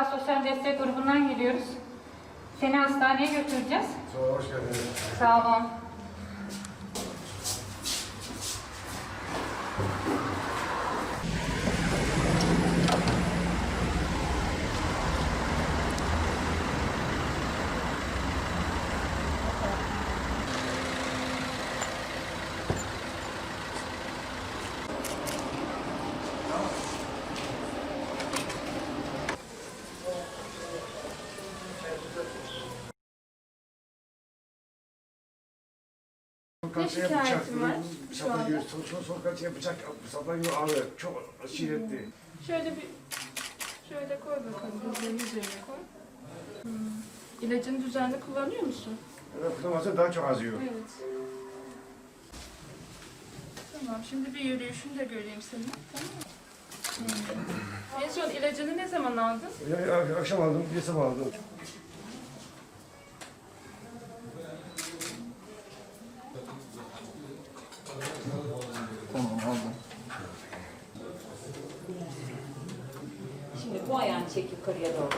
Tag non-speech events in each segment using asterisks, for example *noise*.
Merhaba, sosyal destek grubundan geliyoruz. Seni hastaneye götüreceğiz. Sağ ol, hoş geldiniz. Sağ olun. Şu saplıyor. anda? Sol, sol, sol kalçaya bıçak saplıyor ağrı. Çok şiddetli. Şöyle bir şöyle koy bakalım gözlerini üzerine koy. Hmm. İlacını düzenli kullanıyor musun? Evet, kullanmazsa daha çok azıyor. Evet. Tamam şimdi bir yürüyüşünü de göreyim senin. Tamam mı? Hmm. En son ilacını ne zaman aldın? Ya, ya, akşam aldım, bir sabah aldım. Şimdi bu ayağını çek yukarıya doğru.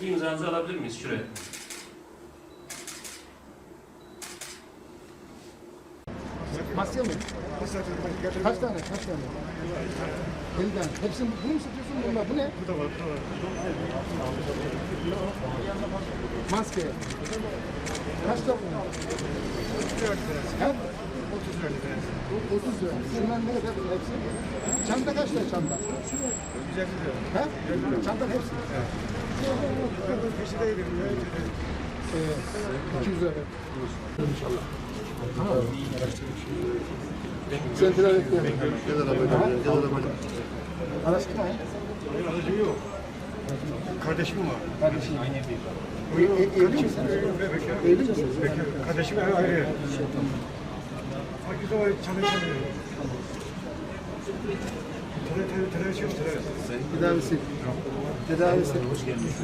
Bir imzanızı alabilir miyiz şuraya? Masya mı? Kaç tane? Kaç tane? 50 tane. Hepsini bunu mu satıyorsun bunlar? Bu ne? Bu da var. Bu da var. Maske. Kaç tane bunlar? 30 lira. He? 30 lira. 30 lira. Şunlar ne kadar hepsi? Çanta kaç lira çanta? 150 lira. He? Çanta hepsi. Evet. Peşi de ee, 200 lira. İnşallah. Tamam. Sen telafi et. Ya da böyle. Ya da böyle. Araştırma ya. Benim aracım yok. Kardeşim var. Kardeşim. E, e, evli misin? Evli misin? Kardeşim ayrı. ayrı. Fakir var, çalışamıyor. Tedavisi. Tedavisi. Hoş geldiniz.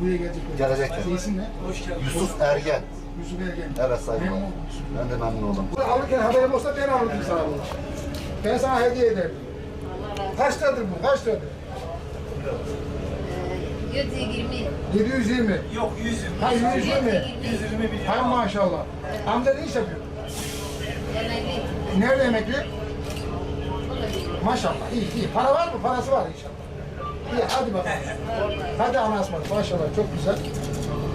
Buraya gelecek. Gelecekler. Yusuf Ergen. Yusuf Ergen. Evet oldum. Ben de memnun oldum. Bu alırken haberim olsa ben alırdım sana bunu. Ben sana hediye ederdim. Kaç liradır bu? Kaç liradır? 120. 720. Yok 120. Ha 120. 120 Ha maşallah. Amca ne iş yapıyor? Emekli. Nerede emekli? Maşallah. İyi iyi. Para var mı? Parası var inşallah. İyi hadi bakalım. Hadi ısmarladık. Maşallah çok güzel.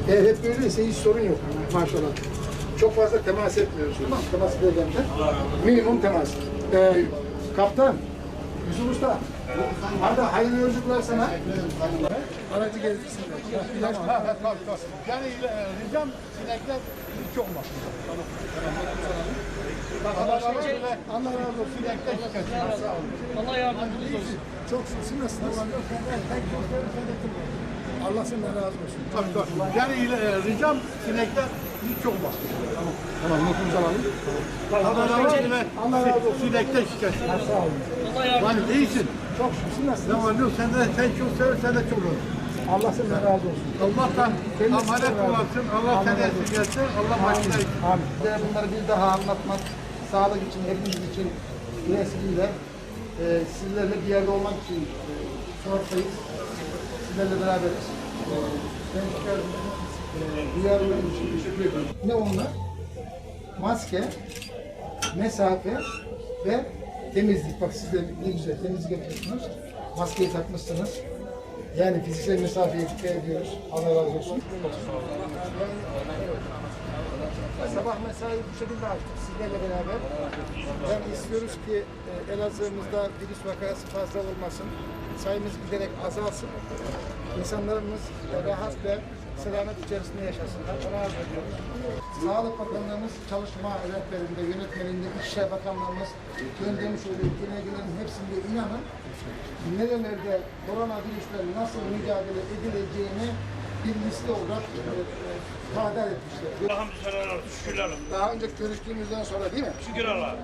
Eğer hep böyleyse hiç sorun yok. Maşallah. Çok fazla temas etmiyoruz. Tamam. Temas edeceğim Minimum temas. Ee, kaptan. Yusuf Usta. Hadi hayırlı yolculuklar sana. Aracı gezdirsin. Yani e, ricam sinekler çok var. Allah razı olsun. Allah razı olsun. Allah yardımcınız olsun. Çok sizin nasılsınız? Allah senden razı olsun. Tabii tabii. Yani e, ricam sinekler çok var. Tamam. Tamam notumuzu alalım. Allah razı olsun. Allah razı olsun. Sinekler şikayet. Sağ olun. Allah yardımcınız olsun. iyisin. Çok şükür. Siz nasılsınız? Tamam yok sen de sen çok seversen de çok olur. Allah senden razı olsun. Allah da emanet olasın. Allah seni esirgesin. Allah başına Amin. Bunları bir daha anlatmak, sağlık için, hepimiz için vesileyle e, sizlerle bir yerde olmak için e. Sizlerle beraberiz. Ben çıkardım. E, duyarlılığım için teşekkür ediyorum. Ne onlar? Maske, mesafe ve temizlik. Bak siz de ne güzel temizlik yapıyorsunuz. Maskeyi takmışsınız. Yani fiziksel mesafeye dikkat ediyoruz. Allah razı olsun. Sabah mesai bu şekilde açtık sizlerle beraber. Yani istiyoruz ki e, Elazığ'ımızda virüs vakası fazla olmasın. Sayımız giderek azalsın. İnsanlarımız rahat ve selamet içerisinde yaşasınlar. Ona arz. Sağlık Bakanlığımız çalışma rehberinde, yönetmeninde, İçişleri Bakanlığımız göndermiş olduğu genelgelerin hepsinde inanın nerelerde koronavirüsle nasıl mücadele edileceğini bir liste olarak e, e, etmişler. Hamdü olsun. Şükürler olsun. Daha önce görüştüğümüzden sonra değil mi? Şükür Allah'a.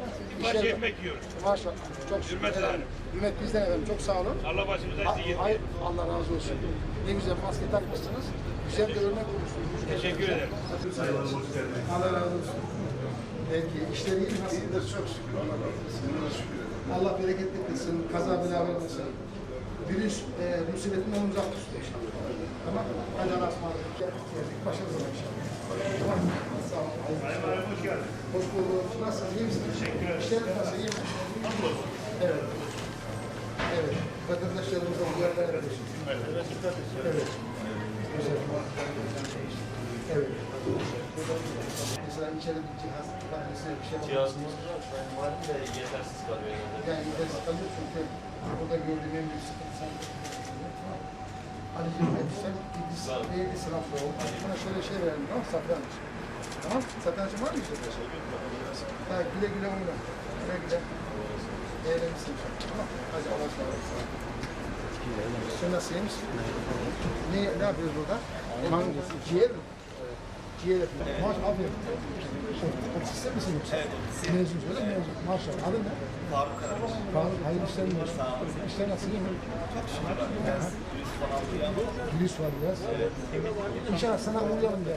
Baş İnşallah. ekmek yiyoruz. Maşallah. Çok şükür. Hürmet ederim. Hürmet bizden efendim. Çok sağ olun. Allah başımıza Ha- eksik Hayır. Allah razı olsun. Ne güzel maske takmışsınız. Güzel bir örnek olmuşsunuz. Teşekkür ederim. Allah razı olsun. Belki işleri iyi? İyidir çok şükür. Allah razı olsun. Allah bereketli kılsın, kaza bela vermesin. Virüs e, musibetinden uzak tutsun inşallah. Tamam mı? Hadi Allah'a ısmarladık. Geldik. Başarılı olun inşallah. Tamam mı? Sağ olun. Olsun. Hoş geldin. Hoş bulduk. Nasılsınız? İyi misiniz? Teşekkür ederim. İşlerin nasıl? İyi mi? Evet. Evet. Vatandaşlarımıza uyarılar yapıyorsunuz. Evet. Güzel. Evet. Mesela içeri bir cihaz, bir şey var. Cihazımız Valim de yetersiz kalıyor. Yani yetersiz kalıyor çünkü burada gördüğüm en büyük sıkıntı sen. Ali'cim hadi sen neydi sınavda ol. Bana şöyle şey verelim tamam mı? Satranç. Tamam Satrancın var mı işte? Ha, güle güle oyna. Güle güle. Eğlenirsin inşallah. Tamam Hadi Allah'a ısmarladık. Sen nasıl yemiş? Ne, ne yapıyoruz burada? Hangisi? Ciğer mi? Ciğer yapıyoruz. Maşallah aferin. Otisiste misin yoksa? Evet, otistim. Mezun öyle mi? Mezun. Maşallah. Adın ne? Faruk Karabaş. Faruk, hayırlı işler mi? Sağ olun. İşler nasıl iyi mi? Çok şükür. Biraz virüs falan var. Virüs var biraz. Evet. İnşallah sana uğrayalım diye.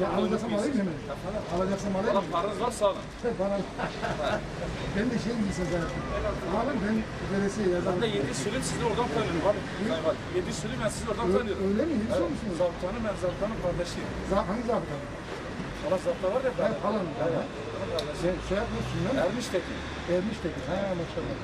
Ya alacaksam alayım mı? Alacaksam alayım mı? Paranız varsa alın. *laughs* Bana... ben de şey giysin zaten. Abi ben veresiye yazarım. De yedi sürüm sizi oradan tanıyorum Valim. Yedi sürüm ben sizi oradan tanıyorum. Öyle mi? Hiç olmuşsunuz? Zaptanın ben zaptanın kardeşiyim. Hangi zabıta? Valla zapta var ya. Ben falan. Sen soyad ne? Sünnet mi? Ermiş Tekin. Ermiş Tekin. Ha maşallah.